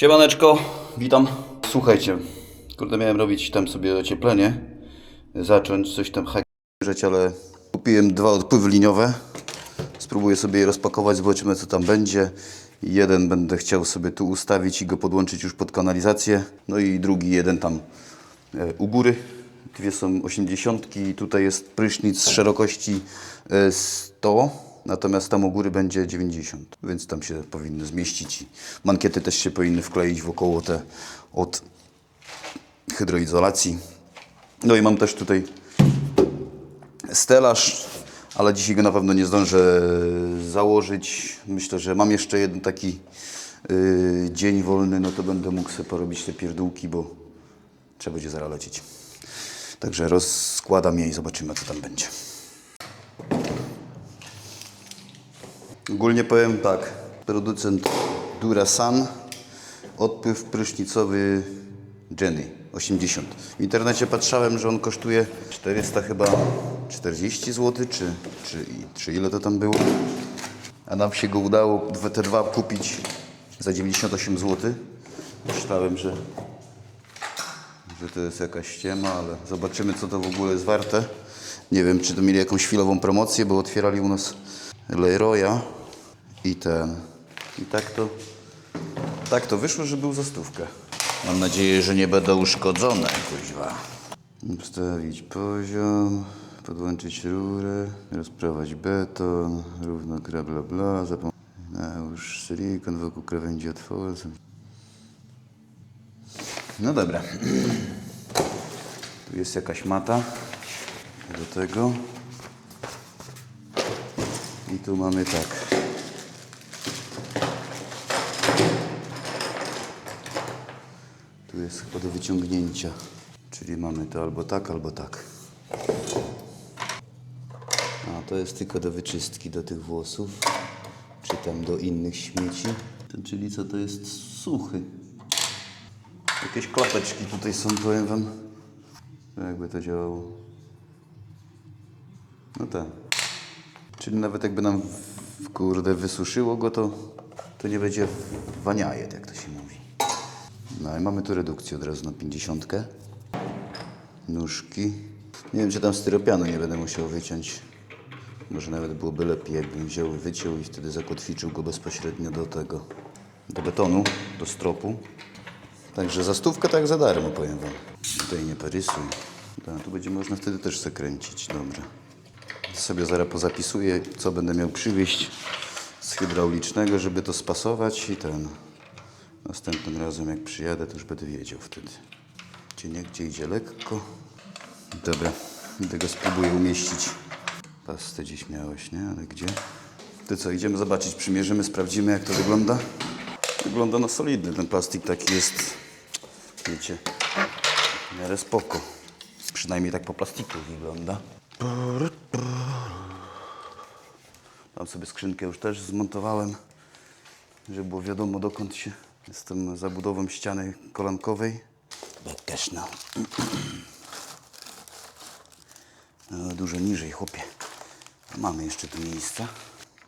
Siemaneczko, witam. Słuchajcie, kurde miałem robić tam sobie ocieplenie, zacząć coś tam hakać, ale kupiłem dwa odpływy liniowe. Spróbuję sobie je rozpakować, zobaczymy co tam będzie. Jeden będę chciał sobie tu ustawić i go podłączyć już pod kanalizację. No i drugi jeden tam e, u góry. Dwie są 80 i tutaj jest prysznic szerokości e, 100, natomiast tam u góry będzie 90, więc tam się powinny zmieścić mankiety też się powinny wkleić wokoło te od hydroizolacji. No i mam też tutaj stelaż, ale dzisiaj go na pewno nie zdążę założyć. Myślę, że mam jeszcze jeden taki y, dzień wolny, no to będę mógł sobie porobić te pierdółki, bo trzeba będzie zaraz lecieć. Także rozkładam je i zobaczymy, co tam będzie. Ogólnie powiem tak, producent Durasan, odpływ prysznicowy Jenny 80. W internecie patrzałem, że on kosztuje 400 chyba 40 zł, czy, czy, czy ile to tam było. A nam się go udało te dwa kupić za 98 zł. Myślałem, że, że to jest jakaś ściema, ale zobaczymy co to w ogóle jest warte. Nie wiem, czy to mieli jakąś chwilową promocję, bo otwierali u nas Leroya i ten. I tak to, tak to wyszło, że był za stówkę. Mam nadzieję, że nie będą uszkodzone, kuźwa. Ustawić poziom, podłączyć rurę, rozprawać beton, równo gra bla bla, zapom- nałóż silikon wokół krawędzi otworu. No dobra. Tu jest jakaś mata do tego. I tu mamy tak. Jest chyba do wyciągnięcia. Czyli mamy to albo tak, albo tak. A to jest tylko do wyczystki do tych włosów. Czy tam do innych śmieci. Czyli co to jest suchy. Jakieś klapeczki tutaj są, powiem wam. Jakby to działało. No tak. Czyli nawet jakby nam kurde wysuszyło go, to, to nie będzie waniajet, jak to się mówi. No i mamy tu redukcję od razu na 50. Nóżki. Nie wiem, czy tam styropianu nie będę musiał wyciąć. Może nawet byłoby lepiej, jakbym wziął, wyciął i wtedy zakotwiczył go bezpośrednio do tego, do betonu, do stropu. Także za stówkę tak za darmo, powiem wam. Tutaj nie porysuj. Da, tu będzie można wtedy też zakręcić, dobra. Sobie zaraz pozapisuję, co będę miał przywieźć z hydraulicznego, żeby to spasować i ten... Następnym razem jak przyjadę, to już będę wiedział wtedy. Gdzie nie, gdzie idzie lekko. Dobra, idę go spróbuję umieścić. Pastę gdzieś miałeś, nie? Ale gdzie? Ty co, idziemy zobaczyć, przymierzymy, sprawdzimy jak to wygląda. Wygląda no solidny, ten plastik taki jest, wiecie, w miarę spoko. Przynajmniej tak po plastiku wygląda. Tam sobie skrzynkę już też zmontowałem, żeby było wiadomo dokąd się. Jestem zabudową ściany kolankowej. Też no. no. Dużo niżej, chłopie. Mamy jeszcze tu miejsca.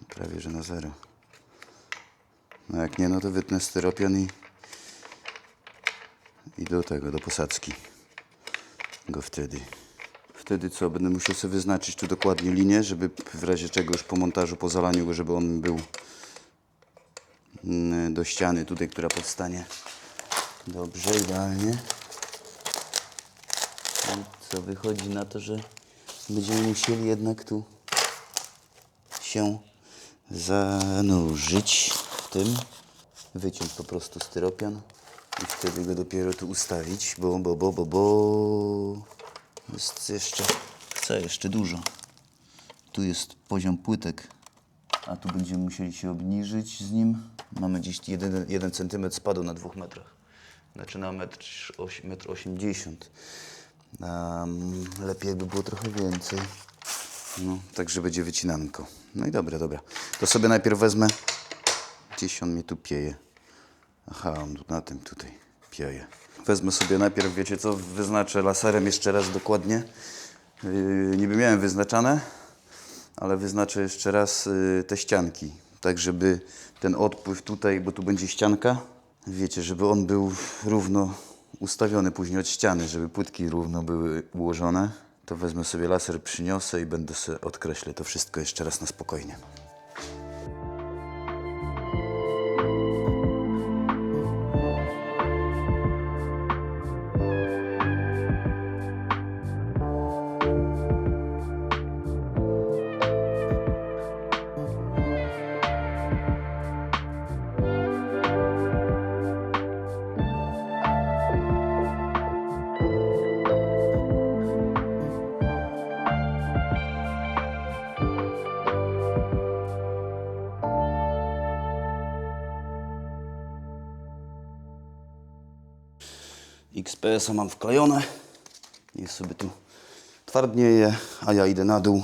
Prawie, że na zero. No jak nie, no to wytnę styropian i, i do tego, do posadzki go wtedy. Wtedy co, będę musiał sobie wyznaczyć tu dokładnie linię, żeby w razie czego już po montażu, po zalaniu go, żeby on był do ściany tutaj, która powstanie. Dobrze, idealnie. I co, wychodzi na to, że będziemy musieli jednak tu się zanurzyć w tym, wyciąć po prostu styropian i wtedy go dopiero tu ustawić, bo, bo, bo, bo, bo jest jeszcze, co jeszcze dużo. Tu jest poziom płytek, a tu będziemy musieli się obniżyć z nim. Mamy gdzieś 1 cm spadu na 2 metrach. Znaczy na 1,80 m. Um, lepiej jakby było trochę więcej. No, także będzie wycinanko. No i dobra, dobra. To sobie najpierw wezmę. Gdzieś on mnie tu pieje. Aha, on na tym tutaj pieje. Wezmę sobie najpierw, wiecie co, wyznaczę laserem jeszcze raz dokładnie. Yy, niby miałem wyznaczane, ale wyznaczę jeszcze raz yy, te ścianki. Tak, żeby ten odpływ tutaj, bo tu będzie ścianka, wiecie, żeby on był równo ustawiony później od ściany, żeby płytki równo były ułożone, to wezmę sobie laser, przyniosę i będę sobie odkreślę to wszystko jeszcze raz na spokojnie. XPS-a mam wklejone. Niech sobie tu twardnieje, a ja idę na dół.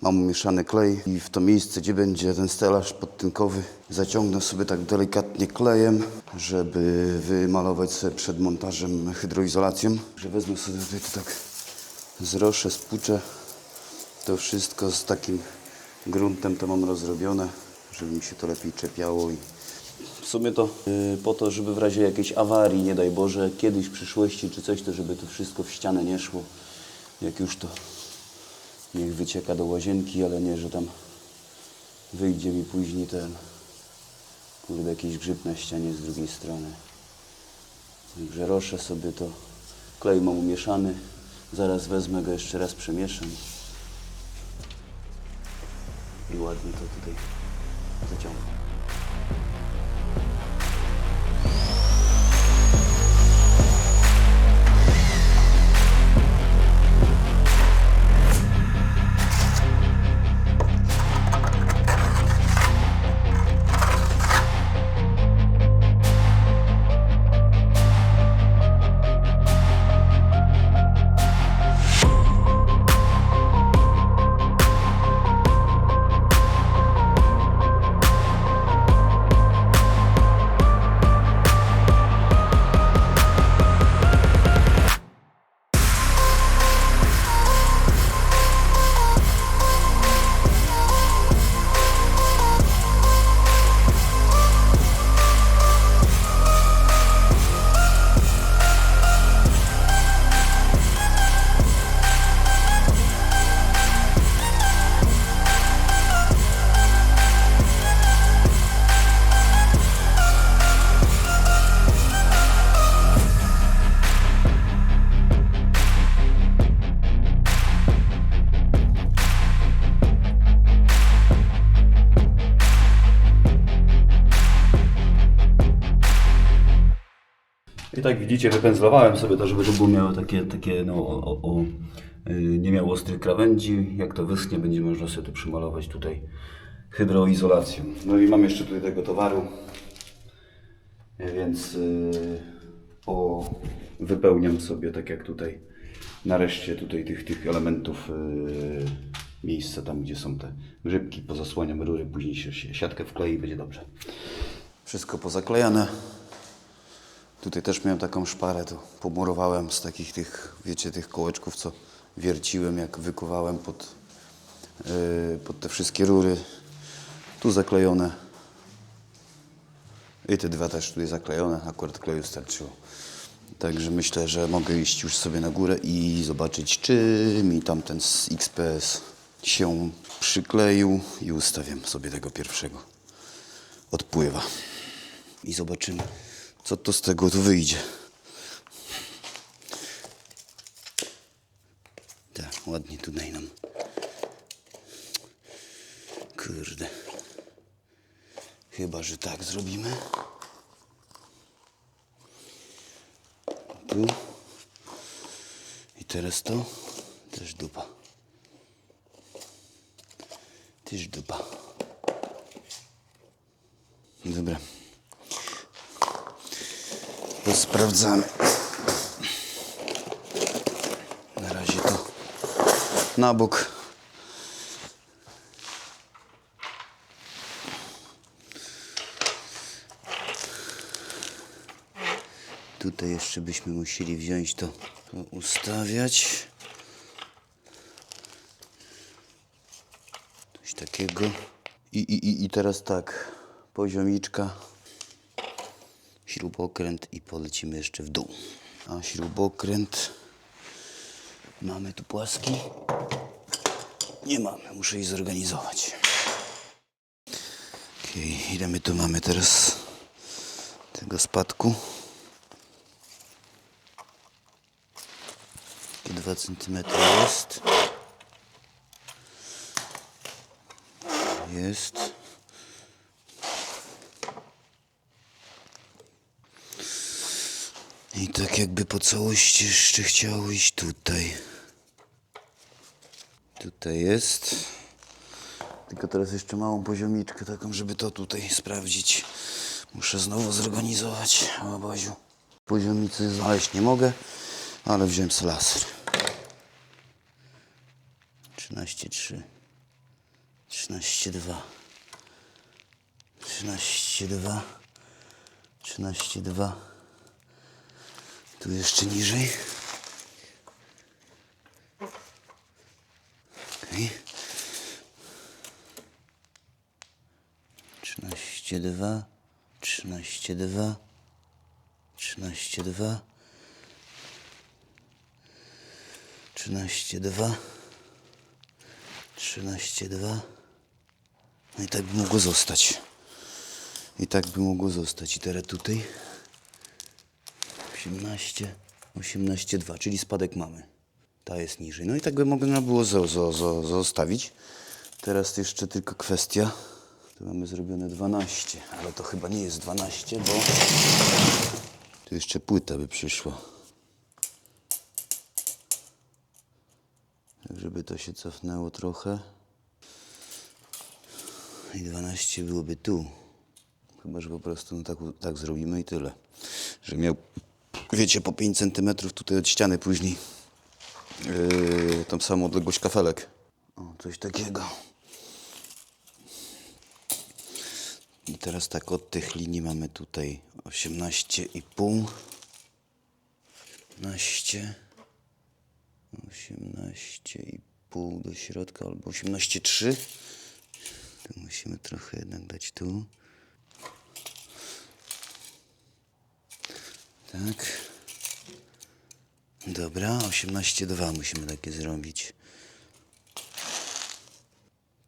Mam mieszany klej i w to miejsce, gdzie będzie ten stelaż podtynkowy, zaciągnę sobie tak delikatnie klejem, żeby wymalować sobie przed montażem hydroizolacją. Że wezmę sobie tutaj to tak zroszę, spłuczę to wszystko z takim gruntem to mam rozrobione, żeby mi się to lepiej czepiało i w sumie to y, po to, żeby w razie jakiejś awarii, nie daj Boże, kiedyś w przyszłości czy coś, to żeby to wszystko w ścianę nie szło. Jak już to niech wycieka do łazienki, ale nie, że tam wyjdzie mi później ten kurde jakiś grzyb na ścianie z drugiej strony. Także roszę sobie to. Klej mam umieszany. Zaraz wezmę go jeszcze raz przemieszam. I ładnie to tutaj zaciągnę. Tak widzicie, wypędzlowałem sobie to, żeby to było miało takie, takie no, o, o, o, y, nie miało ostrych krawędzi. Jak to wyschnie, będzie można sobie to przymalować tutaj hydroizolacją. No i mam jeszcze tutaj tego towaru, Y, więc y, o, wypełniam sobie tak jak tutaj nareszcie tutaj tych, tych elementów y, miejsca tam, gdzie są te grzybki, pozasłaniam rury, później się siatkę wklei i będzie dobrze. Wszystko pozaklejane. Tutaj też miałem taką szparę, to pomurowałem z takich tych, wiecie, tych kołeczków, co wierciłem, jak wykuwałem pod, yy, pod te wszystkie rury. Tu zaklejone. I te dwa też tutaj zaklejone, akurat kleju starczyło. Także myślę, że mogę iść już sobie na górę i zobaczyć, czy mi tam ten z XPS się przykleił i ustawiam sobie tego pierwszego. Odpływa. I zobaczymy, co to z tego tu wyjdzie. Tak, ładnie tutaj nam. Kurde. Chyba, że tak zrobimy. Tu. I teraz to. Też dupa. Też dupa. Dobra. To sprawdzamy. Na razie to na bok. Tutaj jeszcze byśmy musieli wziąć to, to ustawiać. Coś takiego. I, i, i, teraz tak, poziomiczka śrubokręt i polecimy jeszcze w dół. A śrubokręt mamy tu płaski? Nie mamy, muszę je zorganizować. Okej, ile my tu mamy teraz tego spadku? Takie 2 cm jest. Jest. I tak jakby po całości jeszcze chciało iść tutaj. Tutaj jest. Tylko teraz jeszcze małą poziomiczkę taką, żeby to tutaj sprawdzić. Muszę znowu zorganizować w oboziu. Poziomicy znaleźć nie mogę, ale wziąłem sobie laser. 13,3 13,2 13,2 13,2 Tu jeszcze niżej. Okej. 13,2 13,2 13,2 13,2 13,2 No i tak by mogło zostać. I tak by mogło zostać. I teraz tutaj 18, 18,2, czyli spadek mamy. Ta jest niżej. No i tak by można było zo, zo, zo, zostawić. Teraz jeszcze tylko kwestia. Tu mamy zrobione 12, ale to chyba nie jest 12, bo tu jeszcze płyta by przyszła. Tak, żeby to się cofnęło trochę. I 12 byłoby tu. Chyba, że po prostu no tak, tak zrobimy i tyle. Że miał, wiecie, po 5 cm tutaj od ściany później. Yy, tą samą odległość kafelek. O, coś takiego. I teraz tak, od tych linii mamy tutaj 18,5. 18. 18,5 do środka albo 18,3. To musimy trochę jednak dać tu. Tak. Dobra, 18,2 musimy takie zrobić.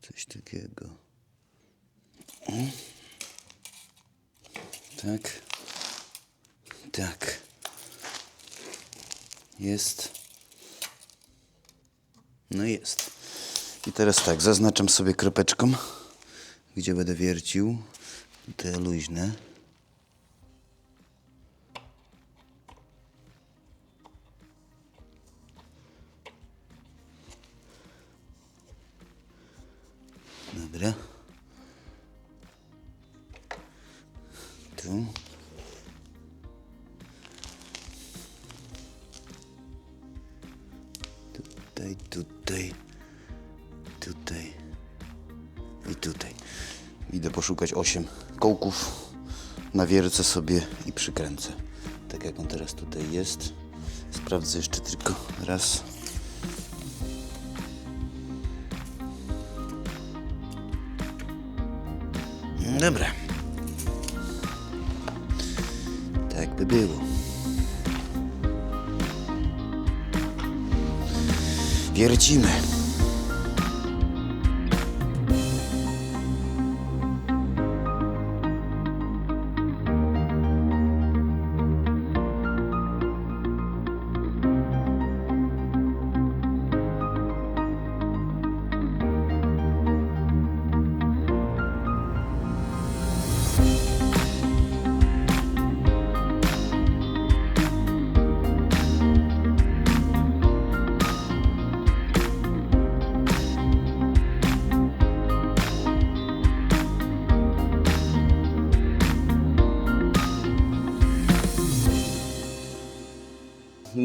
Coś takiego. Tak. Tak. Jest. No jest. I teraz tak, zaznaczam sobie kropeczką, gdzie będę wiercił. Te luźne. Dobra. Tu. Tutaj, tutaj, tutaj i tutaj. Idę poszukać 8 kołków, nawiercę sobie i przykręcę. Tak jak on teraz tutaj jest. Sprawdzę jeszcze tylko raz. Dobra. Tak by było. Wiercimy.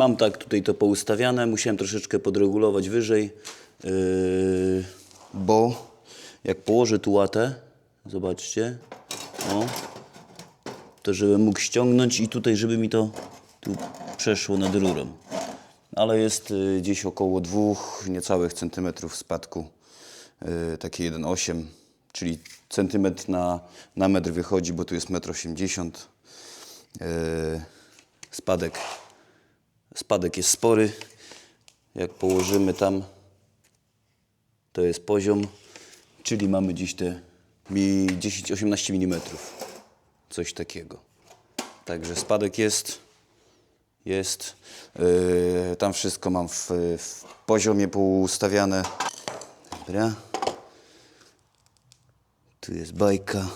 Mam tak tutaj to poustawiane, musiałem troszeczkę podregulować wyżej, yy, bo jak położę tu łatę, zobaczcie, o, to żebym mógł ściągnąć i tutaj, żeby mi to tu przeszło nad rurą. Ale jest y, gdzieś około dwóch niecałych centymetrów spadku, y, takie 1,8, czyli centymetr na, na metr wychodzi, bo tu jest 1,80 m. Yy, spadek. Spadek jest spory. Jak położymy tam, to jest poziom, czyli mamy dziś te mi 10-18 mm. Coś takiego. Także spadek jest. Jest. Yy, tam wszystko mam w, w poziomie poustawiane. Dobra. Tu jest bajka.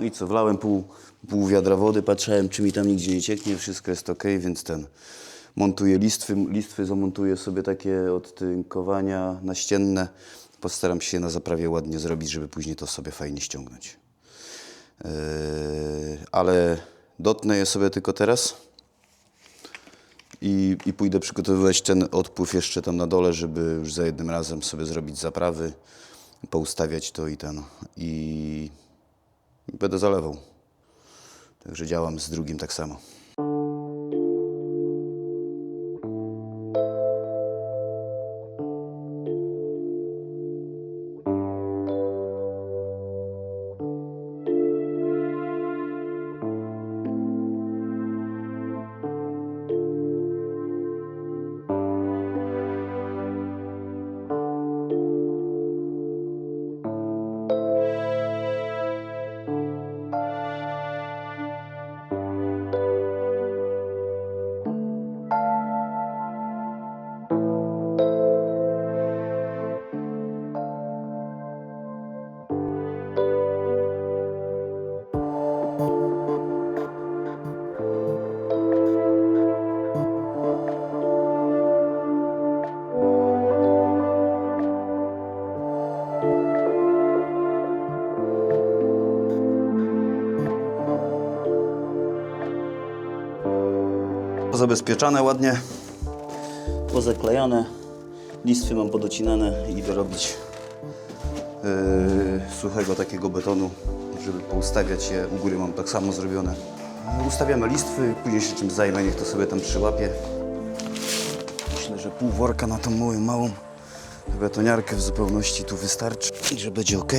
No i co, wlałem pół, pół wiadra wody, patrzałem, czy mi tam nigdzie nie cieknie, wszystko jest ok, więc ten. Montuję listwy, listwy zamontuję sobie takie odtynkowania naścienne. Postaram się na zaprawie ładnie zrobić, żeby później to sobie fajnie ściągnąć. Yy, ale dotnę je sobie tylko teraz i, i pójdę przygotowywać ten odpływ jeszcze tam na dole, żeby już za jednym razem sobie zrobić zaprawy, poustawiać to i ten. I będę zalewał. Także działam z drugim tak samo. Zabezpieczane ładnie, pozaklejane, listwy mam podocinane i idę robić yy, suchego takiego betonu, żeby poustawiać je. U góry mam tak samo zrobione. Ustawiamy listwy, później się czym zajmę, niech to sobie tam przyłapie. Myślę, że pół worka na tą moją małą betoniarkę w zupełności tu wystarczy i że będzie ok.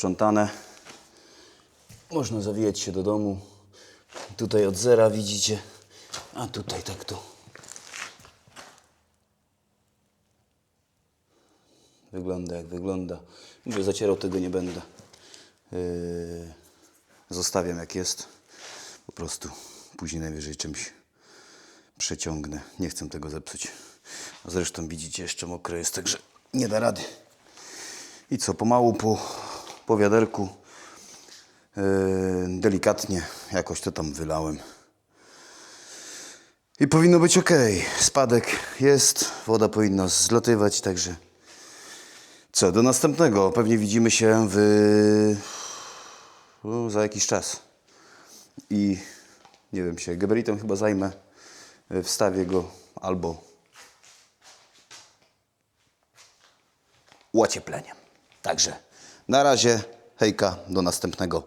Posprzątane. Można zawijać się do domu. Tutaj od zera widzicie, a tutaj tak to. Wygląda jak wygląda. Mówię, zacierał tego nie będę. Yy, zostawiam jak jest. Po prostu później najwyżej czymś przeciągnę. Nie chcę tego zepsuć. Zresztą widzicie, jeszcze mokre jest, także nie da rady. I co, pomału po, po wiaderku yy, delikatnie jakoś to tam wylałem. I powinno być ok. Spadek jest, woda powinna zlatywać, także co, do następnego. Pewnie widzimy się w, za jakiś czas. I nie wiem, się geberitem chyba zajmę. y, Wstawię go albo uociepleniem. Także na razie, hejka, do następnego.